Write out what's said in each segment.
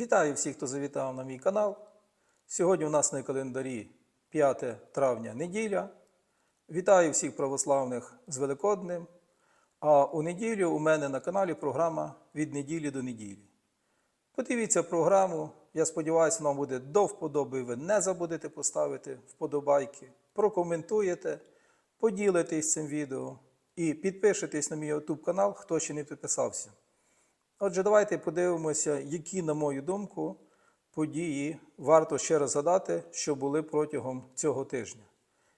Вітаю всіх, хто завітав на мій канал. Сьогодні у нас на календарі 5 травня неділя. Вітаю всіх православних з Великоднем. А у неділю у мене на каналі програма від неділі до неділі. Подивіться програму. Я сподіваюся, вам буде до вподоби. Ви не забудете поставити вподобайки, прокоментуєте, поділитесь цим відео і підпишитесь на мій YouTube канал, хто ще не підписався. Отже, давайте подивимося, які, на мою думку, події варто ще раз згадати, що були протягом цього тижня.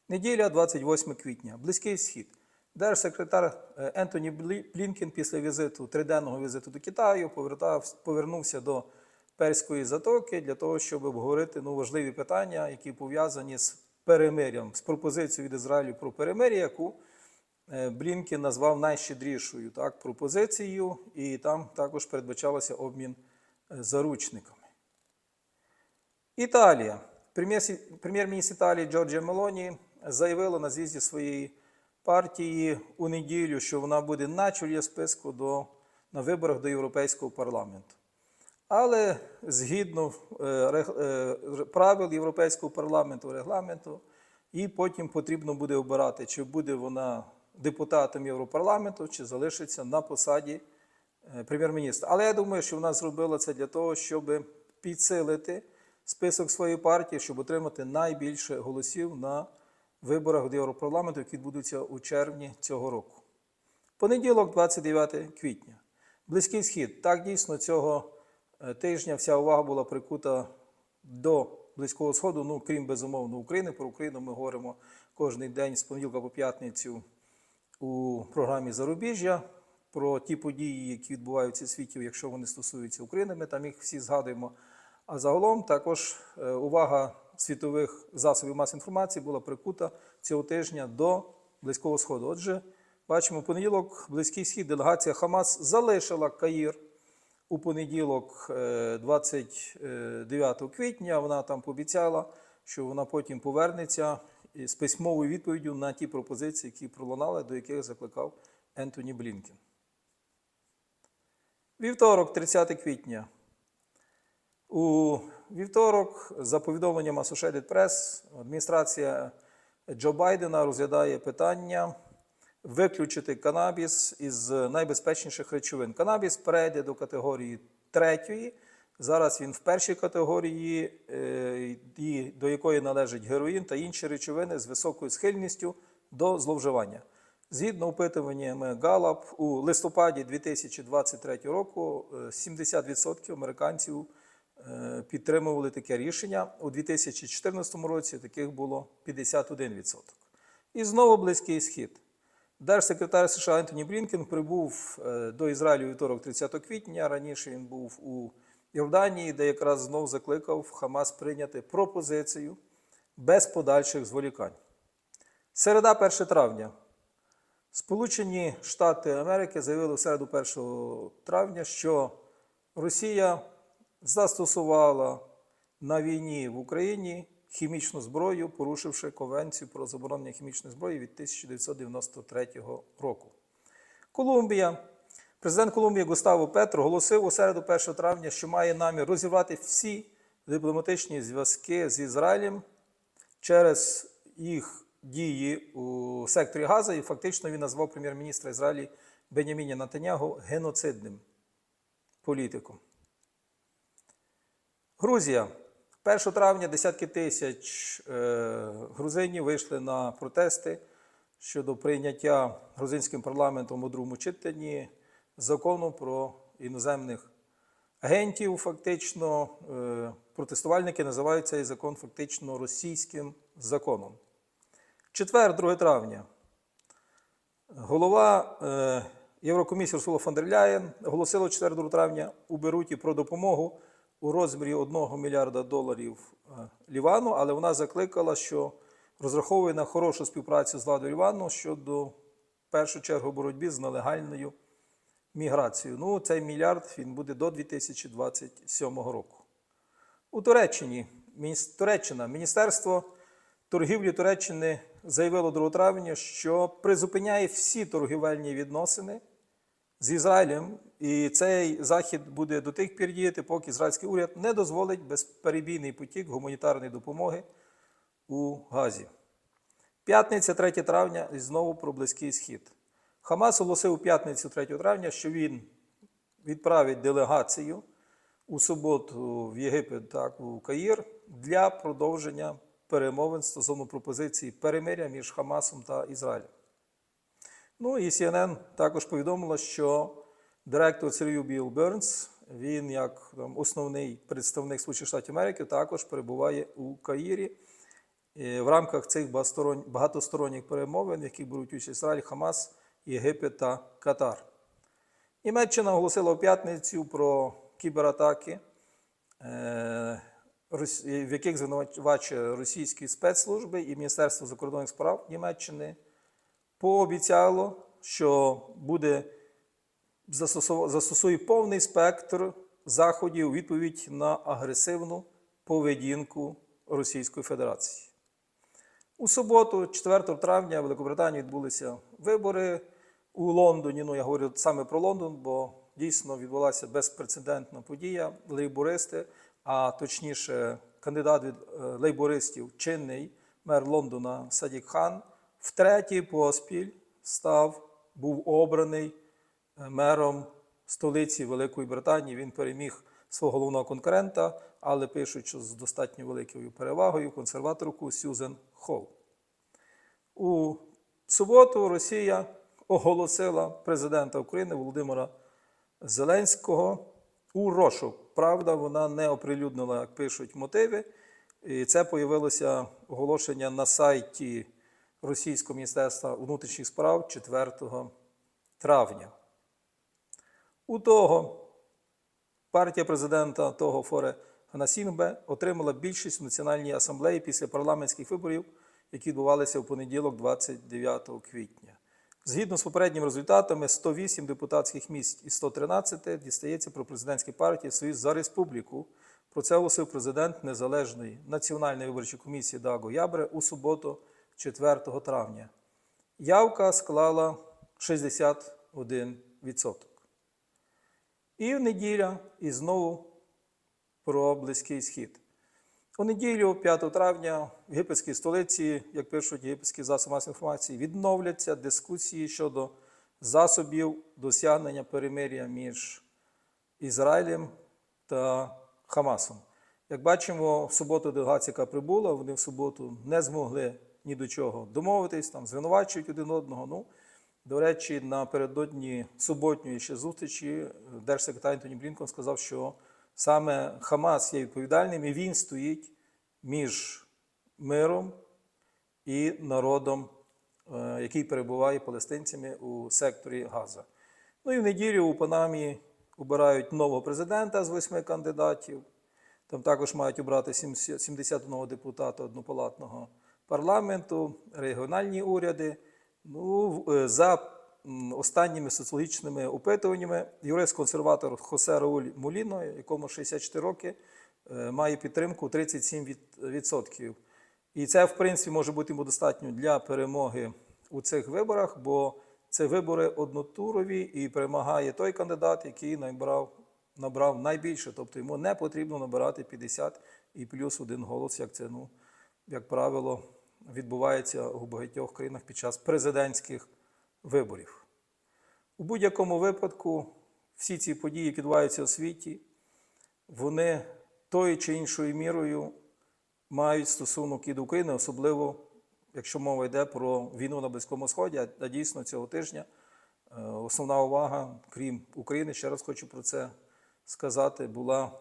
Неділя, 28 квітня, Близький Схід. Держсекретар е, Ентоні Блі- Блінкен після візиту, триденного візиту до Китаю повертав- повернувся до Перської затоки для того, щоб обговорити ну, важливі питання, які пов'язані з перемир'ям, з пропозицією від Ізраїлю про перемир'я, яку е, Блінкен назвав найщедрішою так, пропозицією, і там також передбачалося обмін е, заручниками. Італія. Прем'єр- Прем'єр-міністр Італії Джорджія Мелоні заявила на з'їзді своєї партії у неділю, що вона буде на чолі списку до, на виборах до Європейського парламенту. Але згідно е, правил Європейського парламенту, регламенту, їй потім потрібно буде обирати, чи буде вона депутатом Європарламенту, чи залишиться на посаді е, прем'єр-міністра. Але я думаю, що вона зробила це для того, щоб підсилити список своєї партії, щоб отримати найбільше голосів на виборах до Європарламенту, які відбудуться у червні цього року. Понеділок, 29 квітня. Близький схід. Так дійсно цього е, тижня вся увага була прикута до Близького Сходу, ну крім безумовно України. Про Україну ми говоримо кожен день з понеділка по п'ятницю у програмі Зарубіжжя. Про ті події, які відбуваються в світі, якщо вони стосуються України, ми там їх всі згадуємо. А загалом також е, увага світових засобів масової інформації була прикута цього тижня до Близького Сходу. Отже, бачимо, понеділок Близький Схід, делегація Хамас залишила Каїр у понеділок, е, 29 квітня. Вона там пообіцяла, що вона потім повернеться з письмовою відповіддю на ті пропозиції, які пролунали, до яких закликав Ентоні Блінкен. Вівторок, 30 квітня. У вівторок, за повідомленням Associated Press, адміністрація Джо Байдена розглядає питання виключити канабіс із найбезпечніших речовин. Канабіс перейде до категорії третьої. Зараз він в першій категорії, е, до якої належить героїн та інші речовини з високою схильністю до зловживання. Згідно опитуваннями Галап, у листопаді 2023 року е, 70% американців е, підтримували таке рішення. У 2014 році таких було 51%. І знову Близький Схід. Держсекретар США Ентоні Блінкен прибув е, до Ізраїлю вівторок 30 квітня. Раніше він був у Йорданії, де якраз знов закликав Хамас прийняти пропозицію без подальших зволікань. Середа 1 травня. Сполучені Штати Америки заявили в середу 1 травня, що Росія застосувала на війні в Україні хімічну зброю, порушивши Конвенцію про заборонення хімічної зброї від 1993 року. Колумбія. Президент Колумбії Густаво Петро оголосив у середу 1 травня, що має намір розірвати всі дипломатичні зв'язки з Ізраїлем через їх дії у секторі Газа, і фактично він назвав прем'єр-міністра Ізраїлі Беняміня Натанягу геноцидним політиком. Грузія. 1 травня десятки тисяч е, грузинів вийшли на протести щодо прийняття грузинським парламентом у другому читанні закону про іноземних агентів. Фактично, е, протестувальники називають цей закон фактично російським законом. Четвер, 2 травня. Голова е, Єврокомісії Урсула фон дер Ляєн оголосила 4 травня у Беруті про допомогу у розмірі 1 мільярда доларів е, Лівану, але вона закликала, що розраховує на хорошу співпрацю з владою Лівану щодо в першу чергу боротьби з нелегальною міграцією. Ну, цей мільярд він буде до 2027 року. У Туреччині Туреччина, Міністерство торгівлі Туреччини заявило 2 травня, що призупиняє всі торгівельні відносини з Ізраїлем. І цей захід буде до тих пір діяти, поки ізраїльський уряд не дозволить безперебійний потік гуманітарної допомоги у Газі. П'ятниця, 3 травня, і знову про Близький Схід. Хамас оголосив у п'ятницю 3 травня, що він відправить делегацію у суботу в Єгипет, так, у Каїр для продовження перемовин стосовно пропозиції перемиря між Хамасом та Ізраїлем. Ну і CNN також повідомила, що директор Сергій Біл Бернс, він як там, основний представник Сполучених Штатів Америки, також перебуває у Каїрі е, в рамках цих багатосторонніх перемовин, яких беруть участь Ізраїль, Хамас, Єгипет та Катар. Німеччина оголосила у п'ятницю про кібератаки, е, в яких звинувачує російські спецслужби і Міністерство закордонних справ Німеччини пообіцяло, що буде застосує повний спектр заходів у відповідь на агресивну поведінку Російської Федерації. У суботу, 4 травня, в Великобританії відбулися вибори у Лондоні. Ну, я говорю саме про Лондон, бо дійсно відбулася безпрецедентна подія. Лейбористи, а точніше, кандидат від е, лейбористів, чинний мер Лондона Садік Хан, втретє поспіль став, був обраний е, мером столиці Великої Британії. Він переміг свого головного конкурента, але пишуть, що з достатньо великою перевагою консерваторку Сюзен Холл. У суботу Росія оголосила президента України Володимира Зеленського у розшук. Правда, вона не оприлюднила, як пишуть, мотиви. І це появилося оголошення на сайті Російського міністерства внутрішніх справ 4 травня. У того партія президента того Форе Ганасінбе отримала більшість в Національній асамблеї після парламентських виборів, які відбувалися в понеділок, 29 квітня. Згідно з попередніми результатами, 108 депутатських місць із 113 дістається про президентській партії Союз за республіку. Про це оголосив президент Незалежної національної виборчої комісії Даго Ябре у суботу, 4 травня. Явка склала 61%. І в неділя, і знову про Близький Схід. У неділю, 5 травня, в єгипетській столиці, як пишуть єгипетські засоби масової інформації, відновляться дискусії щодо засобів досягнення перемир'я між Ізраїлем та Хамасом. Як бачимо, в суботу делегація, яка прибула, вони в суботу не змогли ні до чого домовитись, там звинувачують один одного. Ну, до речі, напередодні суботньої ще зустрічі держсекретар Антоні Блінкон сказав, що саме Хамас є відповідальним і він стоїть між миром і народом, е, який перебуває палестинцями у секторі Газа. Ну і в неділю у Панамі обирають нового президента з восьми кандидатів. Там також мають обрати 71 депутата однопалатного парламенту, регіональні уряди. Ну, е, за останніми соціологічними опитуваннями, юрист-консерватор Хосе Рауль Муліно, якому 64 роки, е, має підтримку 37%. І це, в принципі, може бути йому достатньо для перемоги у цих виборах, бо це вибори однотурові і перемагає той кандидат, який набрав, набрав найбільше. Тобто йому не потрібно набирати 50 і плюс один голос, як це, ну, як правило, відбувається у багатьох країнах під час президентських виборів. У будь-якому випадку всі ці події, які відбуваються у світі, вони тою чи іншою мірою мають стосунок і до України, особливо якщо мова йде про війну на Близькому Сході, а- дійсно цього тижня е, основна увага, крім України, ще раз хочу про це сказати, була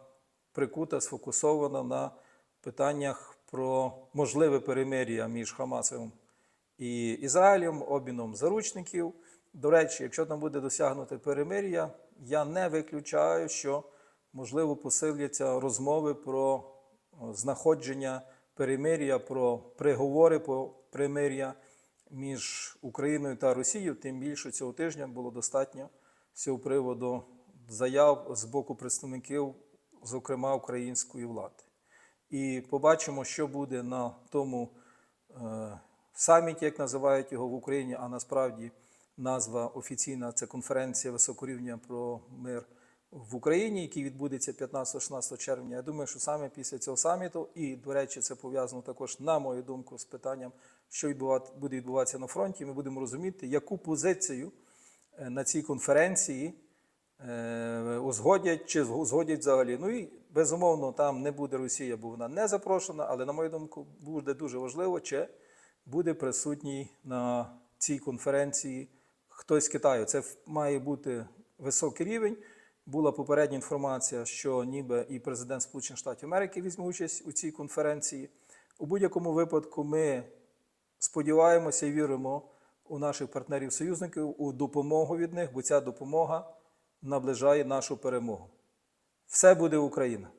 прикута, сфокусована на питаннях про можливе перемир'я між Хамасом і Ізраїлем, обміном заручників. До речі, якщо там буде досягнуте перемир'я, я не виключаю, що можливо посиляться розмови про знаходження перемир'я, про переговори про примир'я між Україною та Росією. Тим більше цього тижня було достатньо з цього приводу заяв з боку представників, зокрема української влади. І побачимо, що буде на тому саміті, як називають його в Україні, а насправді назва офіційна це конференція високого рівня про мир в Україні, який відбудеться 15-16 червня. Я думаю, що саме після цього саміту, і, до речі, це пов'язано також, на мою думку, з питанням, що буде відбуватися на фронті. Ми будемо розуміти, яку позицію е, на цій конференції е, узгодять чи узгодять взагалі. Ну і безумовно, там не буде Росія, бо вона не запрошена, але, на мою думку, буде дуже важливо, чи буде присутній на цій конференції хтось з Китаю. Це має бути високий рівень. Була попередня інформація, що ніби і президент Сполучених Штатів Америки візьме участь у цій конференції. У будь-якому випадку ми сподіваємося і віримо у наших партнерів-союзників у допомогу від них, бо ця допомога наближає нашу перемогу. Все буде Україна!